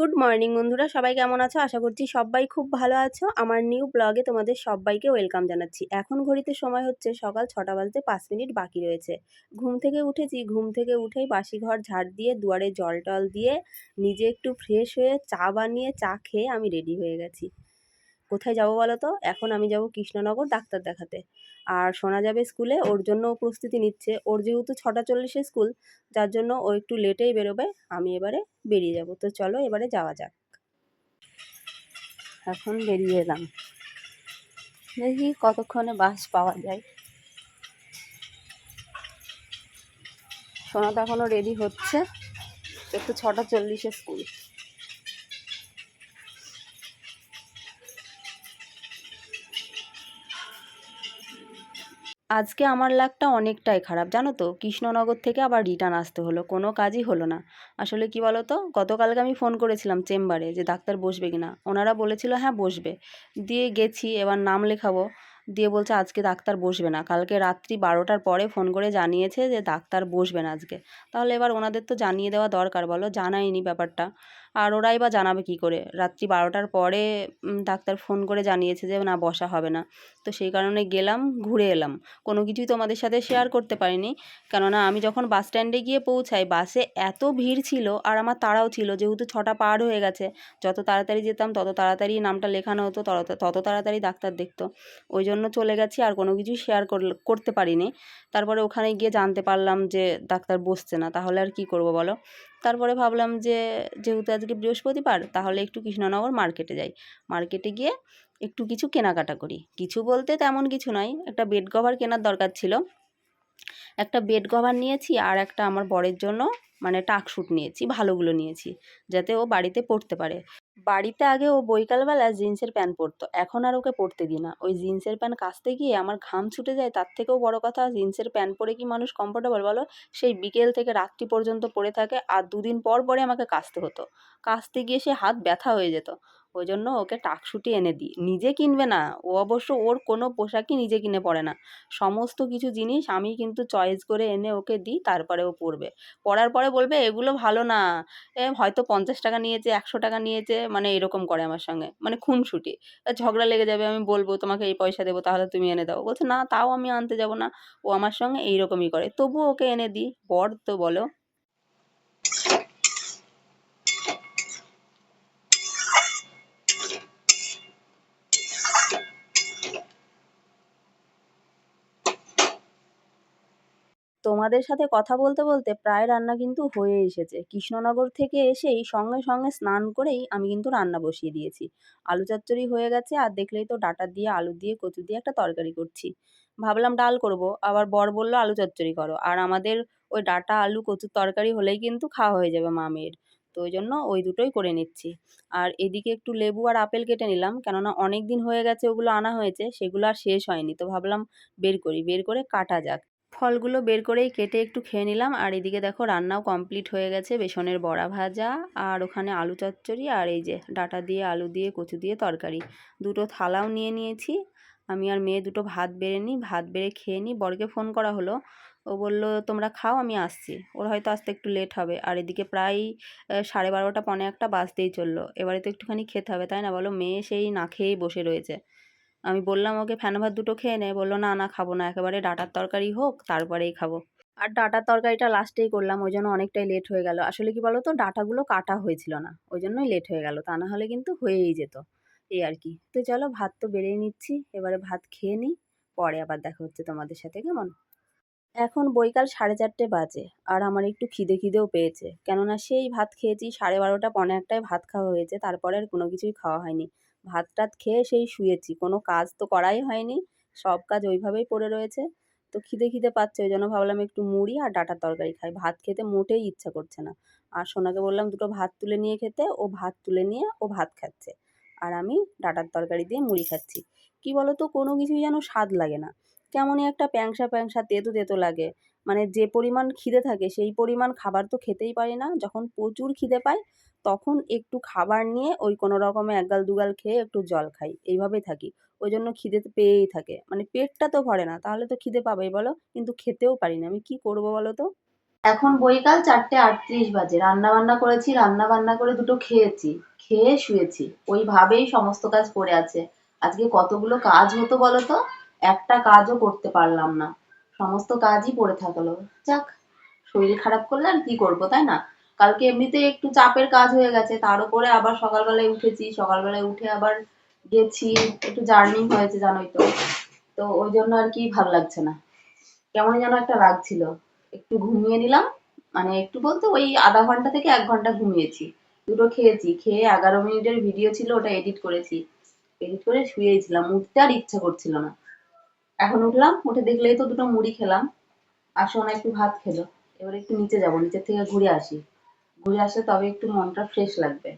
Good morning বন্ধুরা, সবাই কেমন আছো? আশা করছি সবাই খুব ভালো আছো। আমার নিউ ব্লগে তোমাদের সবাইকে ওয়েলকাম জানাচ্ছি। এখন ঘড়িতে সময় হচ্ছে সকাল ছটা বাজতে পাঁচ মিনিট বাকি রয়েছে। ঘুম থেকে উঠেছি, ঘুম থেকে উঠেই বাসি ঘর ঝাড় দিয়ে, দুয়ারে জল টল দিয়ে, নিজে একটু ফ্রেশ হয়ে চা বানিয়ে, চা খেয়ে আমি রেডি হয়ে গেছি। কোথায় যাব বলো তো এখন আমি যাব কৃষ্ণনগর ডাক্তার দেখাতে। আর শোনা যাবে স্কুলে, ওর জন্য প্রস্তুতি নিচ্ছে। ওর যেহেতু ছটা চল্লিশে স্কুল, যার জন্য ও একটু লেটেই বেরোবে, আমি এবারে বেরিয়ে যাব। তো চলো এবারে যাওয়া যাক। এখন বেরিয়ে এলাম। দেখি কতক্ষণে বাস পাওয়া যায়। সোনা তো এখনও রেডি হচ্ছে। একটু ছটা চল্লিশে স্কুল। আজকে আমার লাকটা অনেকটাই খারাপ। জানো তো, কৃষ্ণনগর থেকে আবার রিটার্ন আসতে হলো, কোনো কাজই হলো না। আসলে কি বলো তো গতকালকে আমি ফোন করেছিলাম চেম্বারে যে ডাক্তার বসবে কি না ওনারা বলেছিল হ্যাঁ বসবে। দিয়ে গেছি, এবার নাম লেখাবো। দিয়ে বলছে, আজকে ডাক্তার বসবে না। কালকে রাত্রি বারোটার পরে ফোন করে জানিয়েছে যে, ডাক্তার বসবে না আজকে। তাহলে এবার ওনাদের তো জানিয়ে দেওয়া দরকার, বলো? জানায়নি ব্যাপারটা। আর ওরাই বা জানাবে কি করে? রাত্রি বারোটার পরে ডাক্তার ফোন করে জানিয়েছে যে না, বসা হবে না। তো সেই কারণে গেলাম, ঘুরে এলাম। কোনো কিছুই তোমাদের সাথে শেয়ার করতে পারিনি। কেননা আমি যখন বাস স্ট্যান্ডে গিয়ে পৌঁছাই বাসে এত ভিড় ছিল আর আমার তাড়াও ছিল, যেহেতু ছটা পার হয়ে গেছে, যত তাড়াতাড়ি যেতাম, তত তাড়াতাড়ি নামটা লেখানো হতো, তত তাড়াতাড়ি ডাক্তার দেখতো। ওই জন্য চলে গেছি, আর কোনো কিছুই শেয়ার করতে পারিনি। তারপরে ওখানে গিয়ে জানতে পারলাম যে, ডাক্তার বসছে না, তাহলে আর কি করব বলো? তারপরে ভাবলাম যে, যেহেতু আজকে বৃহস্পতিবার, তাহলে একটু কৃষ্ণনগর মার্কেটে যাই। মার্কেটে গিয়ে একটু কিছু কেনাকাটা করি। কিছু বলতে তেমন কিছু নয় একটা বেড কভার কেনার দরকার ছিল। একটা বেড কভার নিয়েছি আর একটা আমার বরের জন্য মানে টাকশুট নিয়েছি, ভালোগুলো নিয়েছি, যাতে ও বাড়িতে পড়তে পারে। বাড়িতে আগে ও বৈকালবেলা জিন্সের প্যান্ট পরতো, এখন আর ওকে পরতে দিই না। ওই জিন্সের প্যান্ট কাচতে গিয়ে আমার ঘাম ছুটে যায়, তার থেকেও বড় কথা, জিন্সের প্যান্ট পরে কি মানুষ কমফোর্টেবল বলো? সেই বিকেল থেকে রাত্রি পর্যন্ত পরে থাকে, আর দুদিন পর পরে আমাকে কাচতে হতো। কাচতে গিয়ে সে হাত ব্যথা হয়ে যেত। ওই জন্য ওকে টাকশুটি এনে দিই। নিজে কিনবে না। ও অবশ্য ওর কোনো পোশাকই নিজে কিনে পরে না। সমস্ত কিছু জিনিস আমি কিন্তু চয়েস করে এনে ওকে দিই, তারপরে ও পরবে। পরার পরে বলবে, এগুলো ভালো না। এ হয়তো পঞ্চাশ টাকা নিয়েছে, একশো টাকা নিয়েছে। মানে এরকম করে আমার সঙ্গে। মানে খুনসুটি। ঝগড়া লেগে যাবে, আমি বলব, তোমাকে এই পয়সা দেবো, তাহলে তুমি এনে দাও। বলছে, না, তাও আমি আনতে যাব না। ও আমার সঙ্গে এইরকমই করে। তবুও ওকে এনে দিই। বর তো বলো। তোমাদের সাথে কথা বলতে বলতে প্রায় রান্না কিন্তু হয়ে এসেছে। কৃষ্ণনগর থেকে এসেই সঙ্গে সঙ্গে স্নান করেই আমি কিন্তু রান্না বসিয়ে দিয়েছি। আলু চচ্চড়ি হয়ে গেছে, আর দেখলেই তো ডাটা দিয়ে, আলু দিয়ে, কচু দিয়ে একটা তরকারি করছি। ভাবলাম ডাল করব, আবার বর বলল আলু চচ্চড়ি করো। আর আমাদের ওই ডাটা, আলু, কচুর তরকারি হলেই কিন্তু খাওয়া হয়ে যাবে মামের তো ওই জন্য ওই দুটোই করে নিচ্ছি। আর এদিকে একটু লেবু আর আপেল কেটে নিলাম, কেননা অনেক দিন হয়ে গেছে ওগুলো আনা হয়েছে, সেগুলো আর শেষ হয়নি। তো ভাবলাম বের করি, বের করে কাটা যাক। ফলগুলো বের করেই কেটে একটু খেয়ে নিলাম। আর এদিকে দেখো রান্নাও কমপ্লিট হয়ে গেছে। বেসনের বড়া ভাজা আর ওখানে আলু চচ্চড়ি আর এই যে ডাটা দিয়ে, আলু দিয়ে, কচু দিয়ে তরকারি। দুটো থালাও নিয়ে নিয়েছি। আমি আর মেয়ে দুটো ভাত বেড়ে নিই। ভাত বেড়ে খেয়ে নিই। বরকে ফোন করা হলো। ও বলল, তোমরা খাও, আমি আসছি। ওর হয়তো আসতে একটু লেট হবে। আর এদিকে প্রায় সাড়ে বারোটা, পনে একটা বাজতেই চলল। এবারে তো একটুখানি খেতে হবে, তাই না? বলো, মেয়ে সেই না খেয়েই বসে রয়েছে। আমি বললাম, ওকে ফ্যান ভাত দুটো খেয়ে নে। বলল, না না, খাব না, একেবারে ডাটার তরকারি হোক, তারপরেই খাব। আর ডাটার তরকারিটা লাস্টেই করলাম, ওই জন্য অনেকটাই লেট হয়ে গেল। আসলে কি বলো তো ডাটাগুলো কাটা হয়েছিল না, ওই জন্যই লেট হয়ে গেল, তা না হলে কিন্তু হয়েই যেত, এই আর কি। তো চলো, ভাত তো বেড়েই নিচ্ছি, এবারে ভাত খেয়ে নিই, পরে আবার দেখা হচ্ছে তোমাদের সাথে, কেমন? এখন বৈকাল সাড়ে চারটে বাজে, আর আমার একটু খিদে খিদেও পেয়েছে, কেননা সেই ভাত খেয়েছি সাড়ে বারোটা, পনে একটায় ভাত খাওয়া হয়েছে, তারপরে আর কোনো কিছুই খাওয়া হয়নি। ভাত টাত খেয়ে সেই শুয়েছি, কোনো কাজ তো করাই হয়নি, সব কাজ ওইভাবেই পড়ে রয়েছে, তো খিদে খিদে পাচ্ছে, ওই জন্য ভাবলাম একটু মুড়ি আর ডাটার তরকারি খাই, ভাত খেতে মোটেই ইচ্ছা করছে না, আর সোনাকে বললাম দুটো ভাত তুলে নিয়ে খেতে, ও ভাত তুলে নিয়ে, ও ভাত খাচ্ছে, আর আমি ডাটার তরকারি দিয়ে মুড়ি খাচ্ছি, কি বলো তো কোনো কিছুই যেন স্বাদ লাগে না, কেমনই একটা প্যাংসা প্যাংসা তেতো তেতো লাগে মানে যে পরিমাণ খিদে থাকে সেই পরিমাণ খাবার তো খেতেই পারি না, যখন প্রচুর খিদে পায় তখন একটু খাবার নিয়ে ওই কোনো রকমে একগাল, দুগাল খেয়ে একটু জল খাই। এইভাবেই থাকি। ওই জন্য খিদে তো পেয়েই থাকে। মানে পেটটা তো ভরে না, তাহলে তো খিদে পাবেই বলো। কিন্তু খেতেও পারি না। আমি কি করব বলো তো? এখন বৈকাল চারটে আটত্রিশ বাজে। রান্না বান্না করেছি রান্না বান্না করে দুটো খেয়েছি। খেয়ে শুয়েছি। ওইভাবেই সমস্ত কাজ পড়ে আছে। আজকে কতগুলো কাজ হতো বলো তো? একটা কাজও করতে পারলাম না। সমস্ত কাজই পড়ে থাকল। যাক, শরীর খারাপ করলে আর কি করব, তাই না? কালকে এমনিতেই একটু চাপের কাজ হয়ে গেছে, তার উপরে আবার সকালবেলায় উঠেছি, সকালবেলায় উঠে আবার গেছি, একটু জার্নি হয়েছে জানোই তো। তো ওই জন্য আর কি ভালো লাগছে না। কেমন যেন একটা লাগছিল একটু ঘুমিয়ে নিলাম মানে একটু বলতে ওই আধা ঘণ্টা থেকে এক ঘণ্টা ঘুমিয়েছি। দুটো খেয়েছি, খেয়ে এগারো মিনিটের ভিডিও ছিল, ওটা এডিট করেছি। এডিট করে শুয়েছিলাম উঠতে আর ইচ্ছা করছিল না। এখন উঠলাম, উঠে দেখলেই তো দুটো মুড়ি খেলাম। আর সোনা একটু ভাত খেলো। এবার একটু নিচে যাব, নিচের থেকে ঘুরে আসি। ঘুরে আসলে তবে একটু মনটা ফ্রেশ লাগবে।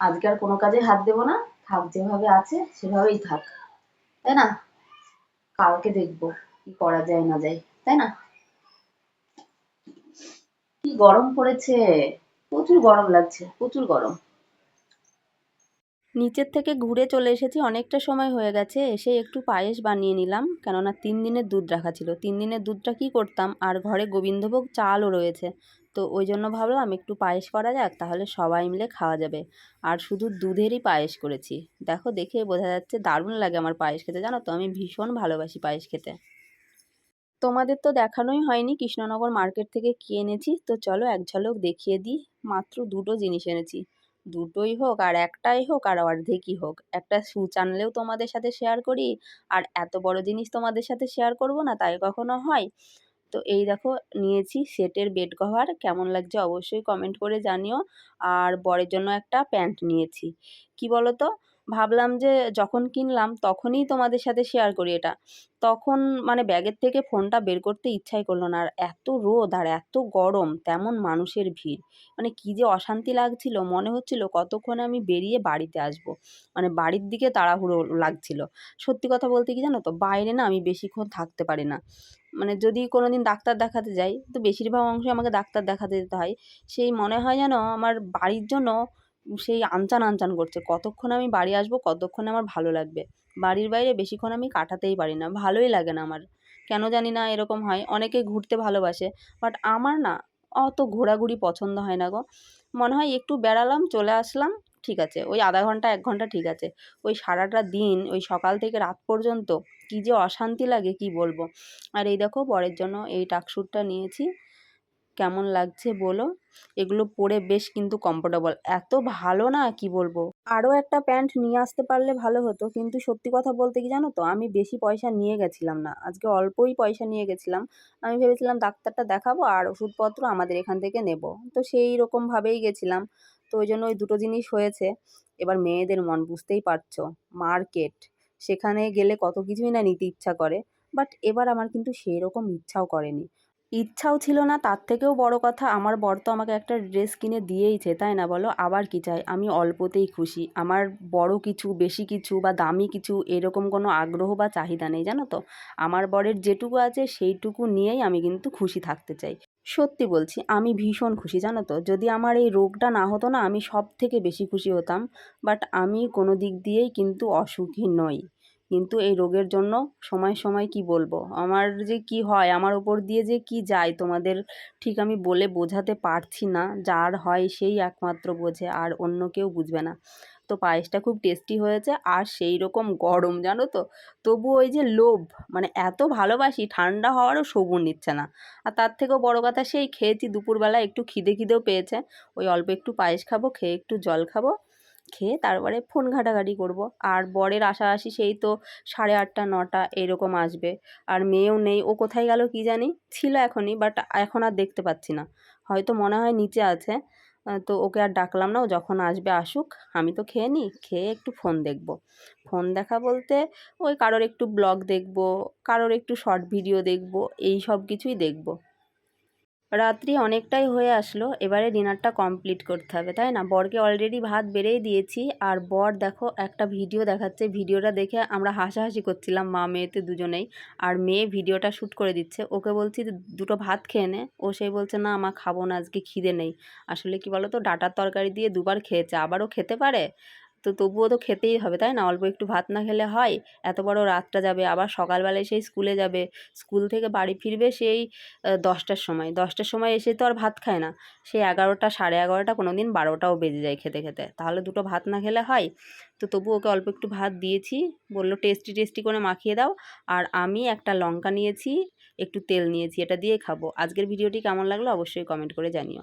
আজকে আর কোনো কাজে হাত দেবো না, থাক যেভাবে আছে সেভাবেই থাক। তাই না? কালকে দেখব কি করা যায় না যায়, তাই না? কি গরম পড়েছে? প্রচুর গরম লাগছে, প্রচুর গরম। নিচের থেকে ঘুরে চলে এসেছি, অনেকটা সময় হয়ে গেছে, এসে একটু পায়েস বানিয়ে নিলাম, কেননা তিন দিনের দুধ রাখা ছিল। তিন দিনের দুধটা কি করতাম? আর ঘরে গোবিন্দভোগ চালও রয়েছে। তো ওই জন্য ভাবলাম একটু পায়েস করা যাক, তাহলে সবাই মিলে খাওয়া যাবে। আর শুধু দুধেরই পায়েস করেছি। দেখো, দেখে বোঝা যাচ্ছে দারুণ লাগে আমার পায়েস খেতে, জানো তো? আমি ভীষণ ভালোবাসি পায়েস খেতে। তোমাদের তো দেখানোই হয়নি কৃষ্ণনগর মার্কেট থেকে কি এনেছি। তো চলো এক ঝলক দেখিয়ে দিই। মাত্র দুটো জিনিস এনেছি। দুটোই হোক, আর একটাই হোক, আর অর্ধেকই হোক। একটা সুচ আনলেও তোমাদের সাথে শেয়ার করি, আর এত বড় জিনিস তোমাদের সাথে শেয়ার করব না, তাই কখনো হয়? তো এই দেখো, নিয়েছি সেটের বেড কভার কেমন লাগছে অবশ্যই কমেন্ট করে জানিও। আর বরের জন্য একটা প্যান্ট নিয়েছি। কি বলো তো ভাবলাম যে যখন কিনলাম তখনই তোমাদের সাথে শেয়ার করি এটা। তখন মানে ব্যাগের থেকে ফোনটা বের করতে ইচ্ছাই করল না। আর এত রোদ আর এত গরম, তেমন মানুষের ভিড়। মানে কী যে অশান্তি লাগছিল, মনে হচ্ছিল কতক্ষণে আমি বেরিয়ে বাড়িতে আসব। মানে বাড়ির দিকে তাড়াহুড়ো লাগছিল। সত্যি কথা বলতে কি জানো তো, বাইরে না আমি বেশিক্ষণ থাকতে পারি না। মানে যদি কোনো দিন ডাক্তার দেখাতে যাই, তো বেশিরভাগ অংশে আমাকে ডাক্তার দেখাতে যেতে হয়। সেই মনে হয় যেন আমার বাড়ির জন্য সেই আনচান আনচান করছে। কতক্ষণ আমি বাড়ি আসব, কতক্ষণে আমার ভালো লাগবে? বাড়ির বাইরে বেশিক্ষণ আমি কাটাতেই পারি না। ভালোই লাগে না আমার। কেন জানি না এরকম হয়। অনেকে ঘুরতে ভালোবাসে। বাট আমার না অত ঘোরাঘুরি পছন্দ হয় না গো। মনে হয় একটু বেড়ালাম, চলে আসলাম, ঠিক আছে। ওই আধা ঘণ্টা, এক ঘণ্টা ঠিক আছে। ওই সারাটা দিন, ওই সকাল থেকে রাত পর্যন্ত কী যে অশান্তি লাগে, কি বলব? আর এই দেখো বরের জন্য এই টাকসুটটা নিয়েছি। কেমন লাগছে বলো? এগুলো পরে বেশ কিন্তু কমফোর্টেবল এত ভালো না, কি বলব? আরও একটা প্যান্ট নিয়ে আসতে পারলে ভালো হতো, কিন্তু সত্যি কথা বলতে কি জানো তো, আমি বেশি পয়সা নিয়ে গেছিলাম না। আজকে অল্পই পয়সা নিয়ে গেছিলাম। আমি ভেবেছিলাম ডাক্তারটা দেখাবো আর ওষুধপত্র আমাদের এখান থেকে নেব। তো সেই রকমভাবেই গেছিলাম। তো ওই জন্য ওই দুটো জিনিস হয়েছে। এবার মেয়েদের মন, বুঝতেই পারছ, মার্কেট। সেখানে গেলে কত কিছুই না নিতে ইচ্ছা করে। বাট এবার আমার কিন্তু সেই রকম ইচ্ছাও করেনি। ইচ্ছাও ছিল না, তার থেকেও বড় কথা, আমার বর তো আমাকে একটা ড্রেস কিনে দিয়েইছে, তাই না বলো? আবার কী চাই? আমি অল্পতেই খুশি। আমার বড় কিছু, বেশি কিছু বা দামি কিছু এরকম কোনো আগ্রহ বা চাহিদা নেই, জানো তো? আমার বরের যেটুকু আছে, সেইটুকু নিয়েই আমি কিন্তু খুশি থাকতে চাই। সত্যি বলছি, আমি ভীষণ খুশি, জানো তো? যদি আমার এই রোগটা না হতো না, আমি সব থেকে বেশি খুশি হতাম, বাট আমি কোনো দিক দিয়েই কিন্তু অসুখী নই। কিন্তু এই রোগের জন্য সময় সময় কি বলব? আমার যে কি হয়, আমার ওপর দিয়ে যে কি যায়, তোমাদের ঠিক আমি বলে বোঝাতে পারছি না। যার হয় সেই একমাত্র বোঝে, আর অন্য কেউ বুঝবে না। তো পায়েসটা খুব টেস্টি হয়েছে, আর সেই রকম গরম, জানো তো? তবু ওই যে লোভ মানে এত ভালোবাসি, ঠান্ডা হওয়ারও সবুর নিচ্ছে না। আর তার থেকেও বড় কথা, সেই খেয়েছি দুপুরবেলা একটু খিদে, খিদেও পেয়েছে। ওই অল্প একটু পায়েস খাব, খেয়ে একটু জল খাব খেয়ে তারপরে ফোন ঘাঁটাঘাঁটি করব। আর বরের আশাআশি সেই তো সাড়ে আটটা, নটা এরকম আসবে। আর মেয়েও নেই, ও কোথায় গেল কি জানি? ছিল এখনই বাট এখন আর দেখতে পাচ্ছি না। হয়তো মনে হয় নিচে আছে। তো ওকে আর ডাকলাম না, ও যখন আসবে আসুক, আমি তো খেয়ে নিই খেয়ে একটু ফোন দেখব। ফোন দেখা বলতে ওই কারোর একটু ব্লগ দেখব, কারোর একটু শর্ট ভিডিও দেখব, এই সব কিছুই দেখব। রাত্রি অনেকটাই হয়ে আসলো, এবারে ডিনারটা কমপ্লিট করতে হবে, তাই না? বরকে অলরেডি ভাত বেড়েই দিয়েছি, আর বর দেখো একটা ভিডিও দেখাচ্ছে, ভিডিওটা দেখে আমরা হাসাহাসি করছিলাম, মা মেয়েতে দুজনেই, আর মেয়ে ভিডিওটা শ্যুট করে দিচ্ছে, ওকে বলছি দুটো ভাত খেয়ে নে, ও সেই বলছে, না আমা খাব না, আজকে খিদে নেই। আসলে কি বলো তো ডাটার তরকারি দিয়ে দুবার খেয়েছে, আবারও খেতে পারে? তো তবুও তো খেতেই হবে, তাই না? অল্প একটু ভাত না খেলে হয়, এত বড় রাতটা যাবে, আবার সকালবেলায় সেই স্কুলে যাবে, স্কুল থেকে বাড়ি ফিরবে সেই দশটার সময় দশটার সময় এসে তো আর ভাত খায় না, সেই এগারোটা, সাড়ে এগারোটা কোনো দিন বারোটাও বেজে যায় খেতে খেতে, তাহলে দুটো ভাত না খেলে হয়, তো তবু ওকে অল্প একটু ভাত দিয়েছি, বলল টেস্টি টেস্টি করে মাখিয়ে দাও, আর আমি একটা লঙ্কা নিয়েছি, একটু তেল নিয়েছি, এটা দিয়ে খাব, আজকের ভিডিওটি কেমন লাগল অবশ্যই কমেন্ট করে জানিও।